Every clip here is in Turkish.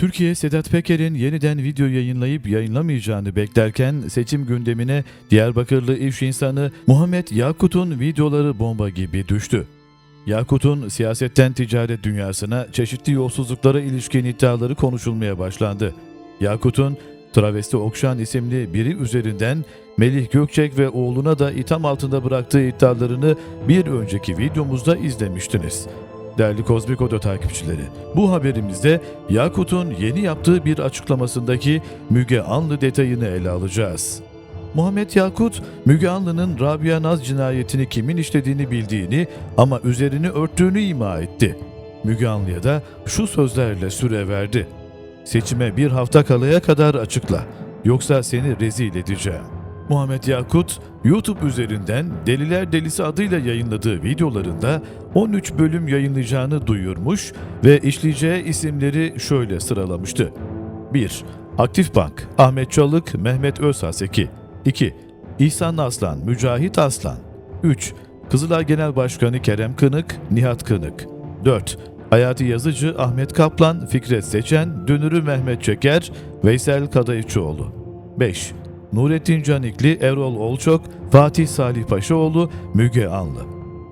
Türkiye Sedat Peker'in yeniden video yayınlayıp yayınlamayacağını beklerken seçim gündemine Diyarbakırlı iş insanı Muhammed Yakut'un videoları bomba gibi düştü. Yakut'un siyasetten ticaret dünyasına çeşitli yolsuzluklara ilişkin iddiaları konuşulmaya başlandı. Yakut'un Travesti Okşan isimli biri üzerinden Melih Gökçek ve oğluna da itham altında bıraktığı iddialarını bir önceki videomuzda izlemiştiniz. Değerli Kozmik Oda takipçileri, bu haberimizde Yakut'un yeni yaptığı bir açıklamasındaki Müge Anlı detayını ele alacağız. Muhammed Yakut, Müge Anlı'nın Rabia Naz cinayetini kimin işlediğini bildiğini ama üzerini örttüğünü ima etti. Müge Anlı'ya da şu sözlerle süre verdi. Seçime bir hafta kalaya kadar açıkla. Yoksa seni rezil edeceğim. Muhammed Yakut, YouTube üzerinden Deliler Delisi adıyla yayınladığı videolarında 13 bölüm yayınlayacağını duyurmuş ve işleyeceği isimleri şöyle sıralamıştı. 1. Aktif Bank, Ahmet Çalık, Mehmet Özhaseki. 2. İhsan Aslan, Mücahit Aslan. 3. Kızılay Genel Başkanı Kerem Kınık, Nihat Kınık. 4. Hayati Yazıcı Ahmet Kaplan, Fikret Seçen, Dünürü Mehmet Çeker, Veysel Kadayıfçıoğlu. 5. Nurettin Canikli, Erol Olçok, Fatih Salih Paşaoğlu, Müge Anlı.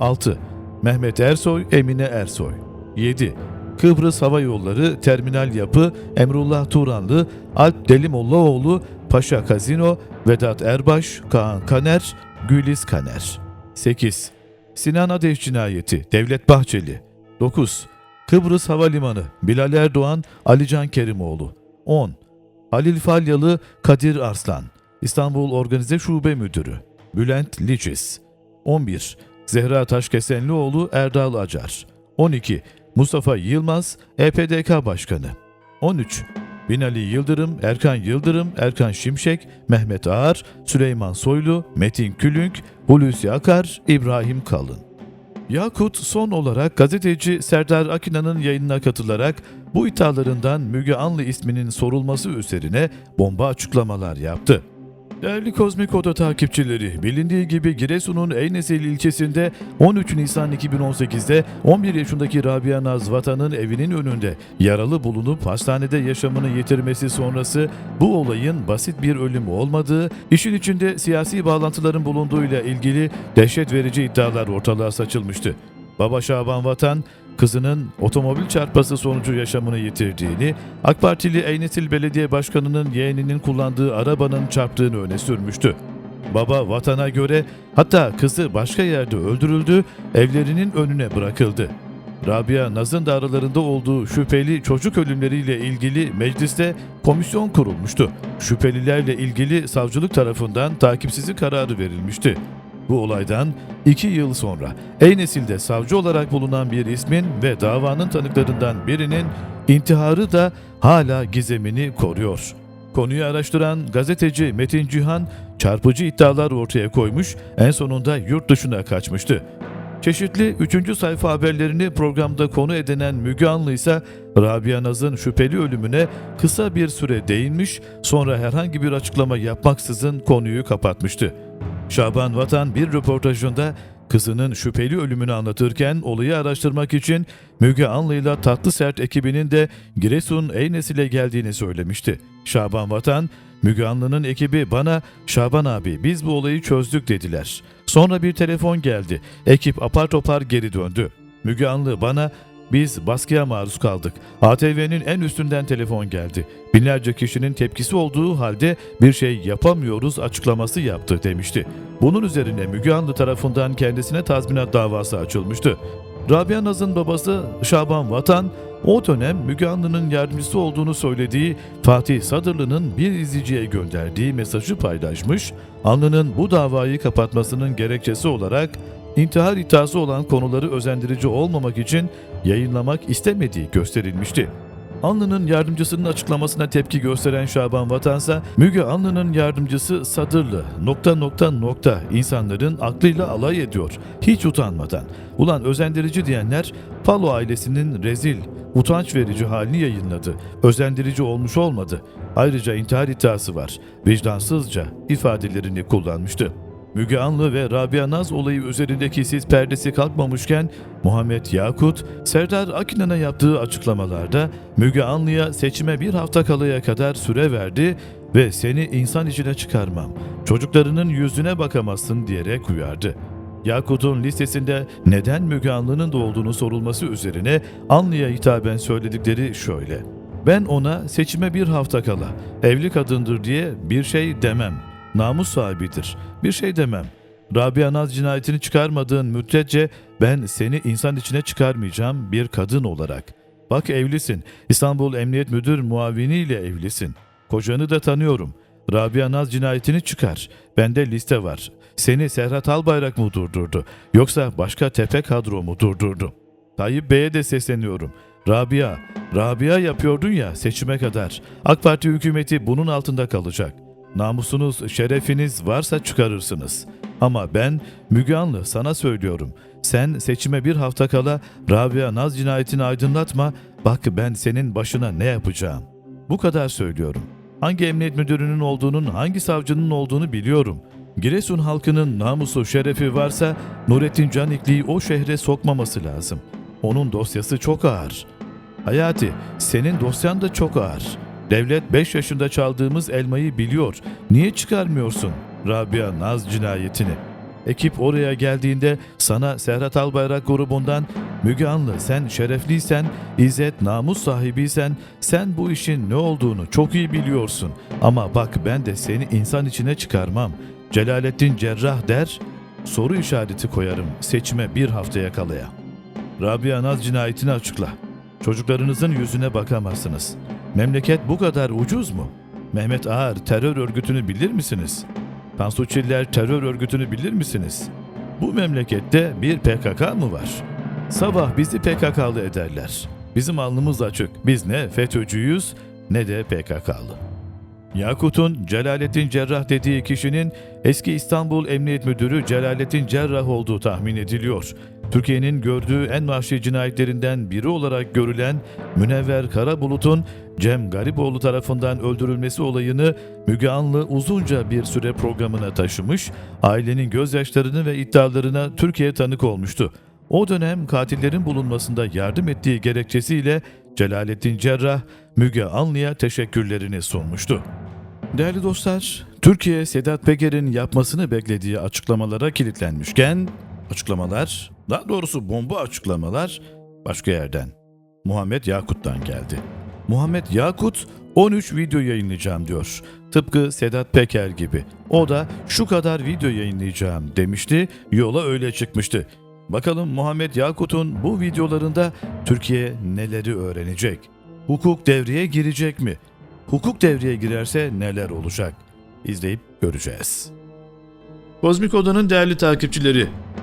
6. Mehmet Ersoy, Emine Ersoy. 7. Kıbrıs Hava Yolları Terminal Yapı, Emrullah Turanlı, Alp Delimollaoğlu, Paşa Kazino, Vedat Erbaş, Kaan Kaner, Güliz Kaner. 8. Sinan Ateş Cinayeti, Devlet Bahçeli. 9. Kıbrıs Havalimanı, Bilal Erdoğan, Alican Kerimoğlu. 10. Halil Falyalı, Kadir Arslan. İstanbul Organize Şube Müdürü. Bülent Licis. 11. Zehra Taşkesenlioğlu, Erdal Acar. 12. Mustafa Yılmaz, EPDK Başkanı. 13. Binali Yıldırım, Erkan Yıldırım, Erkan Şimşek, Mehmet Ağar, Süleyman Soylu, Metin Külünk, Hulusi Akar, İbrahim Kalın. Yakut son olarak gazeteci Serdar Akina'nın yayınına katılarak bu iddialarından Müge Anlı isminin sorulması üzerine bomba açıklamalar yaptı. Değerli Kozmik Oda takipçileri, bilindiği gibi Giresun'un Eynesil ilçesinde 13 Nisan 2018'de 11 yaşındaki Rabia Naz Vatan'ın evinin önünde yaralı bulunup hastanede yaşamını yitirmesi sonrası bu olayın basit bir ölüm olmadığı, işin içinde siyasi bağlantıların bulunduğuyla ilgili dehşet verici iddialar ortalığa saçılmıştı. Baba Şaban Vatan, kızının otomobil çarpması sonucu yaşamını yitirdiğini, AK Partili Eynesil Belediye Başkanı'nın yeğeninin kullandığı arabanın çarptığını öne sürmüştü. Baba vatana göre hatta kızı başka yerde öldürüldü, evlerinin önüne bırakıldı. Rabia Naz'ın da aralarında olduğu şüpheli çocuk ölümleriyle ilgili mecliste komisyon kurulmuştu. Şüphelilerle ilgili savcılık tarafından takipsizlik kararı verilmişti. Bu olaydan iki yıl sonra Eynesil'de savcı olarak bulunan bir ismin ve davanın tanıklarından birinin intiharı da hala gizemini koruyor. Konuyu araştıran gazeteci Metin Cihan çarpıcı iddialar ortaya koymuş, en sonunda yurt dışına kaçmıştı. Çeşitli 3. sayfa haberlerini programda konu edinen Müge Anlı ise Rabia Naz'ın şüpheli ölümüne kısa bir süre değinmiş, sonra herhangi bir açıklama yapmaksızın konuyu kapatmıştı. Şaban Vatan bir röportajında kızının şüpheli ölümünü anlatırken olayı araştırmak için Müge Anlı'yla Tatlı Sert ekibinin de Giresun Eynesil'e geldiğini söylemişti. Şaban Vatan, Müge Anlı'nın ekibi bana Şaban abi biz bu olayı çözdük dediler. Sonra bir telefon geldi. Ekip apar topar geri döndü. Müge Anlı bana biz baskıya maruz kaldık. ATV'nin en üstünden telefon geldi. Binlerce kişinin tepkisi olduğu halde bir şey yapamıyoruz açıklaması yaptı demişti. Bunun üzerine Müge Anlı tarafından kendisine tazminat davası açılmıştı. Rabia Naz'ın babası Şaban Vatan, o dönem Müge Anlı'nın yardımcısı olduğunu söylediği Fatih Sadırlı'nın bir izleyiciye gönderdiği mesajı paylaşmış, Anlı'nın bu davayı kapatmasının gerekçesi olarak intihar iddiası olan konuları özendirici olmamak için yayınlamak istemediği gösterilmişti. Anlı'nın yardımcısının açıklamasına tepki gösteren Şaban Vatansa, Müge Anlı'nın yardımcısı Sadırlı nokta nokta nokta insanların aklıyla alay ediyor. Hiç utanmadan. Ulan özendirici diyenler Palo ailesinin rezil, utanç verici halini yayınladı. Özendirici olmuş olmadı. Ayrıca intihar iddiası var. Vicdansızca ifadelerini kullanmıştı. Müge Anlı ve Rabia Naz olayı üzerindeki sis perdesi kalkmamışken Muhammed Yakut, Serdar Akinan'a yaptığı açıklamalarda Müge Anlı'ya seçime bir hafta kalaya kadar süre verdi ve seni insan içine çıkarmam, çocuklarının yüzüne bakamazsın diyerek uyardı. Yakut'un listesinde neden Müge Anlı'nın da olduğunu sorulması üzerine Anlı'ya hitaben söyledikleri şöyle. Ben ona seçime bir hafta kala evli kadındır diye bir şey demem. Namus sahibidir. Bir şey demem. Rabia Naz cinayetini çıkarmadığın müddetçe ben seni insan içine çıkarmayacağım bir kadın olarak. Bak evlisin. İstanbul Emniyet Müdür muaviniyle evlisin. Kocanı da tanıyorum. Rabia Naz cinayetini çıkar. Bende liste var. Seni Serhat Albayrak mı durdurdu? Yoksa başka tepe kadro mu durdurdu? Tayyip Bey'e de sesleniyorum. Rabia, Rabia yapıyordun ya seçime kadar. AK Parti hükümeti bunun altında kalacak. Namusunuz, şerefiniz varsa çıkarırsınız. Ama ben Müge Anlı sana söylüyorum. Sen seçime bir hafta kala Rabia Naz cinayetini aydınlatma. Bak ben senin başına ne yapacağım. Bu kadar söylüyorum. Hangi emniyet müdürünün olduğunun, hangi savcının olduğunu biliyorum. Giresun halkının namusu, şerefi varsa Nurettin Canikli'yi o şehre sokmaması lazım. Onun dosyası çok ağır. Hayati, senin dosyan da çok ağır. Devlet 5 yaşında çaldığımız elmayı biliyor. Niye çıkarmıyorsun Rabia Naz cinayetini? Ekip oraya geldiğinde sana Serhat Albayrak grubundan Müge Anlı sen şerefliysen, izzet namus sahibiysen sen bu işin ne olduğunu çok iyi biliyorsun. Ama bak ben de seni insan içine çıkarmam. Celalettin Cerrah der, soru işareti koyarım seçime bir haftaya kalaya. Rabia Naz cinayetini açıkla. Çocuklarınızın yüzüne bakamazsınız. Memleket bu kadar ucuz mu? Mehmet Ağar terör örgütünü bilir misiniz? Tansu Çiller terör örgütünü bilir misiniz? Bu memlekette bir PKK mı var? Sabah bizi PKK'lı ederler. Bizim alnımız açık. Biz ne FETÖ'cüyüz ne de PKK'lı. Yakut'un Celalettin Cerrah dediği kişinin eski İstanbul Emniyet Müdürü Celalettin Cerrah olduğu tahmin ediliyor. Türkiye'nin gördüğü en vahşi cinayetlerinden biri olarak görülen Münevver Karabulut'un Cem Garipoğlu tarafından öldürülmesi olayını Müge Anlı uzunca bir süre programına taşımış, ailenin gözyaşlarını ve iddialarına Türkiye tanık olmuştu. O dönem katillerin bulunmasında yardım ettiği gerekçesiyle Celalettin Cerrah, Müge Anlı'ya teşekkürlerini sunmuştu. Değerli dostlar, Türkiye Sedat Peker'in yapmasını beklediği açıklamalara kilitlenmişken, açıklamalar, daha doğrusu bomba açıklamalar başka yerden. Muhammed Yakut'tan geldi. Muhammed Yakut 13 video yayınlayacağım diyor. Tıpkı Sedat Peker gibi. O da şu kadar video yayınlayacağım demişti, yola öyle çıkmıştı. Bakalım Muhammed Yakut'un bu videolarında Türkiye neleri öğrenecek? Hukuk devreye girecek mi? Hukuk devreye girerse neler olacak? İzleyip göreceğiz. Kozmik Oda'nın değerli takipçileri,